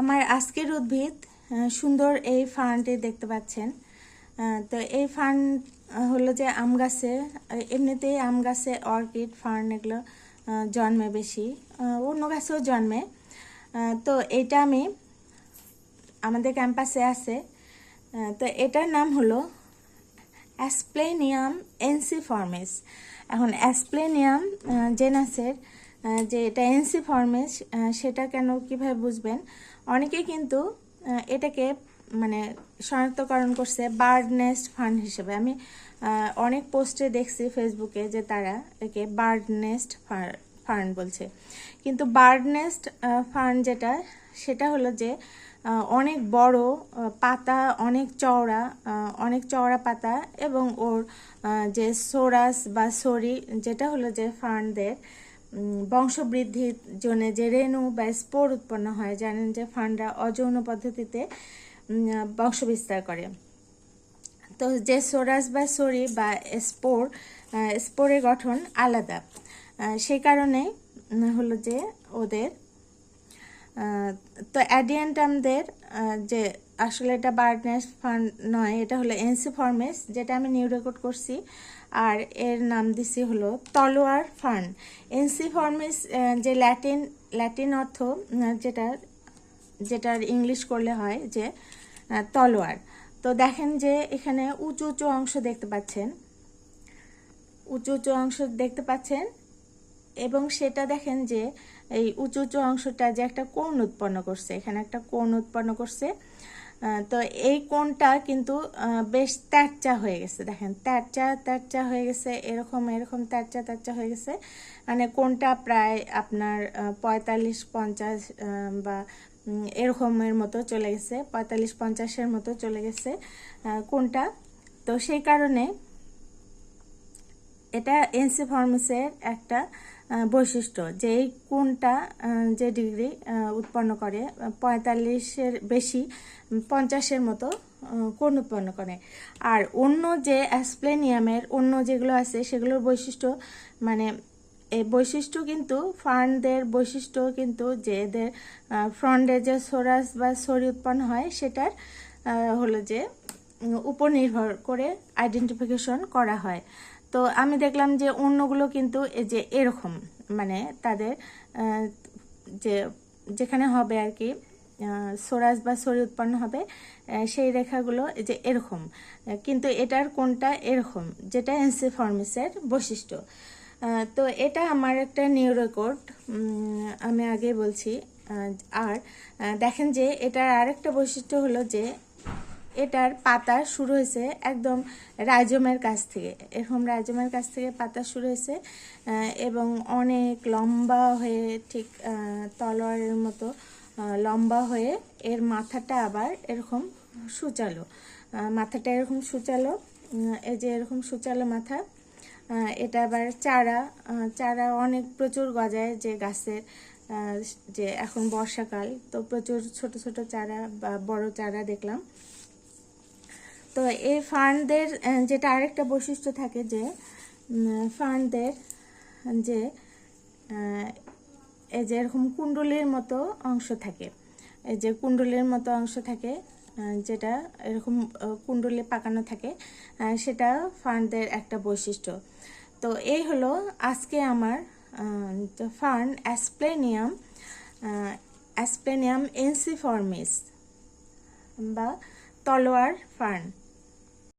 আমার আজকের উদ্ভিদ সুন্দর এই ফার্নটি দেখতে পাচ্ছেন। তো এই ফার্ন হলো যে আম গাছে এমনিতেই আম গাছে অর্কিড ফার্ন এগুলো জন্মে বেশি অন্য গাছেও জন্মে। তো এটা আমি আমাদের ক্যাম্পাসে আছে। তো এটার নাম হলো অ্যাসপ্লেনিয়াম এনসিফর্মিস এখন অ্যাসপ্লেনিয়াম জেনাসের যে এটা এনসিফর্মিস আহ, সেটা কেন কীভাবে বুঝবেন? অনেকে কিন্তু এটাকে মানে শনাক্তকরণ করছে বার্ড নেস্ট ফান্ড হিসেবে। আমি অনেক পোস্টে দেখছি ফেসবুকে যে তারা একে বার্ড নেস্ট ফান্ড বলছে। কিন্তু বার্ড নেস্ট ফান্ড যেটা সেটা হলো যে অনেক বড় পাতা অনেক চওড়া অনেক চওড়া পাতা এবং ওর যে সোরাস বা সরি যেটা হলো যে ফান্ডদের বংশবৃদ্ধির জন্য যে রেণু বা স্পোর উৎপন্ন হয় জানেন যে ফান্ডরা অযৌন পদ্ধতিতে উম, বংশ বিস্তার করে। তো যে সোরাস বা সরি বা স্পোর স্পোরের গঠন আলাদা। সেই কারণে হলো যে ওদের তো অ্যাডিয়ান্টামদের যে আসলে এটা বার্ডনেস ফান্ড নয় এটা হলো এনসিফর্মেস যেটা আমি নিউ রেকর্ড করছি আর এর নাম দিছি হলো তলোয়ার ফান্ড এনসিফর্মেস যে ল্যাটিন ল্যাটিন অর্থ আহ, যেটা যেটার ইংলিশ করলে হয় যে তলোয়ার। তো দেখেন যে এখানে উঁচু উঁচু অংশ দেখতে পাচ্ছেন। উঁচু উঁচু অংশ দেখতে পাচ্ছেন এবং সেটা দেখেন যে এই উঁচু উঁচু অংশটা যে একটা কোণ উৎপন্ন করছে এখানে একটা কোণ উৎপন্ন করছে। তো এই কোণটা কিন্তু বেশ ত্যাচা হয়ে গেছে। দেখেন ত্যাচা ত্যাচা হয়ে গেছে এরকম এরকম ত্যাচা ত্যাচা হয়ে গেছে। মানে কোণটা প্রায় আপনার পঁয়তাল্লিশ পঞ্চাশ বা এরকমের মতো চলে গেছে পঁয়তাল্লিশ পঞ্চাশের মতো চলে গেছে কোনটা তো সেই কারণে এটা এনসিফর্মিসের একটা আহ, বৈশিষ্ট্য যে এই কোনটা যে ডিগ্রি উৎপন্ন করে, পঁয়তাল্লিশের বেশি পঞ্চাশের মতো কোণ উৎপন্ন করে। আর অন্য যে অ্যাসপ্লেনিয়ামের, অন্য যেগুলো আছে, সেগুলোর বৈশিষ্ট্য মানে এই বৈশিষ্ট্য কিন্তু ফান্ডদের বৈশিষ্ট্য কিন্তু যে এদের ফ্রন্টে যে সোরাস বা সরি উৎপন্ন হয়, সেটার হলো যে উপর নির্ভর করে আইডেন্টিফিকেশন করা হয়। তো আমি দেখলাম যে অন্যগুলো কিন্তু এই যে এরকম মানে তাদের যে যেখানে হবে আর কি সোরাস বা সরি উৎপন্ন হবে সেই রেখাগুলো এই যে এরকম। কিন্তু এটার কোনটা এরকম, যেটা এনসিফর্মিসের বৈশিষ্ট্য। তো এটা আমার একটা নিউ রেকর্ড আমি আগে বলছি আর দেখেন যে এটার আরেকটা বৈশিষ্ট্য হলো যে এটার পাতা শুরু হয়েছে একদম রাইজমের কাছ থেকে। এরকম রাইজমের কাছ থেকে পাতা শুরু হয়েছে এবং অনেক লম্বা হয়ে ঠিক তলোয়ারের মতো লম্বা হয়ে এর মাথাটা আবার এরকম সুচালো মাথাটা এরকম সুচালো এই যে এরকম সুচালো মাথা এটা আবার চারা চারা অনেক প্রচুর গজায় যে গাছের যে এখন বর্ষাকাল, তো প্রচুর ছোট ছোট চারা বা বড় চারা দেখলাম। তো এই ফান্ডদের যেটা আরেকটা বৈশিষ্ট্য থাকে যে ফান্ডদের যে এই যে এরকম কুণ্ডলীর মতো অংশ থাকে। এই যে কুণ্ডলীর মতো অংশ থাকে যেটা এরকম কুণ্ডলী পাকানো থাকে সেটা ফান্ডদের একটা বৈশিষ্ট্য। তো এই হলো আজকে আমার ফান্ড অ্যাসপ্লেনিয়াম অ্যাসপ্লেনিয়াম এনসিফর্মিস বা তলোয়ার ফার্ন